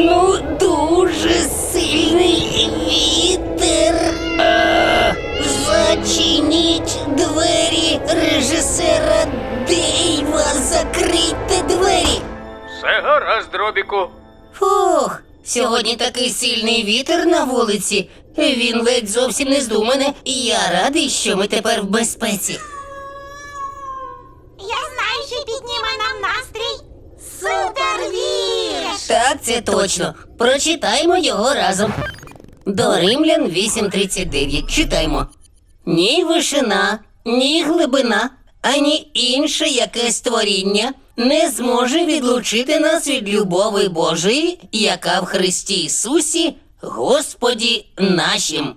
Ну, дуже сильний вітер. Зачиніть двері режисера Дейва. Закрийте двері. Все гаразд, Робіку. Фух, сьогодні такий сильний вітер на вулиці. Він ледь зовсім не здув мене, і я радий, що ми тепер в безпеці. Так, це точно. Прочитаймо його разом. До Римлян 8.39. Читаймо. Ні вишина, ні глибина, ані інше яке створіння не зможе відлучити нас від любови Божої, яка в Христі Ісусі, Господі нашим.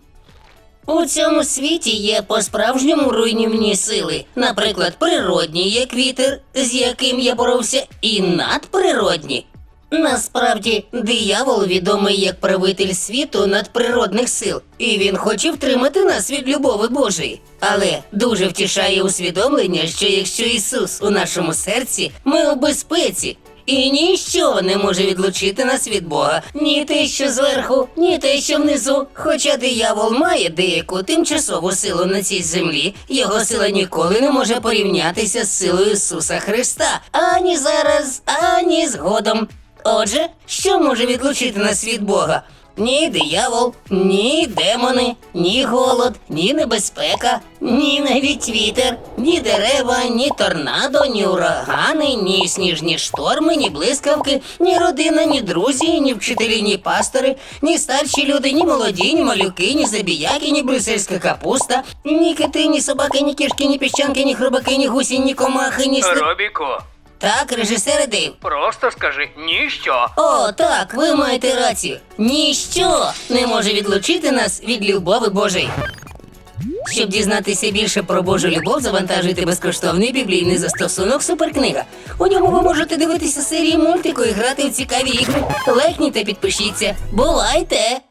У цьому світі є по-справжньому руйнівні сили, наприклад, природні, як вітер, з яким я боровся, і надприродні. Насправді, диявол відомий як правитель світу надприродних сил, і він хоче втримати нас від любови Божої. Але дуже втішає усвідомлення, що якщо Ісус у нашому серці, ми у безпеці, і ніщо не може відлучити нас від Бога, ні те, що зверху, ні те, що внизу. Хоча диявол має деяку тимчасову силу на цій землі, його сила ніколи не може порівнятися з силою Ісуса Христа ані зараз, ані згодом. Отже, що може відлучити нас від Бога? Ні диявол, ні демони, ні голод, ні небезпека, ні навіть вітер, ні дерева, ні торнадо, ні урагани, ні сніжні шторми, ні блискавки, ні родина, ні друзі, ні вчителі, ні пастори, ні старші люди, ні молоді, ні малюки, ні забіяки, ні брюссельська капуста, ні кити, ні собаки, ні кішки, ні піщанки, ні хробаки, ні гусі, ні комахи, ні сли... Робіку, Так, режисер Дейв. просто скажи ніщо. О, так, ви маєте рацію. Ніщо не може відлучити нас від любови Божої. Щоб дізнатися більше про Божу любов, завантажуйте безкоштовний біблійний застосунок Суперкнига. У ньому ви можете дивитися серії мультику і грати в цікаві ігри. Лайкніть та підпишіться. Бувайте!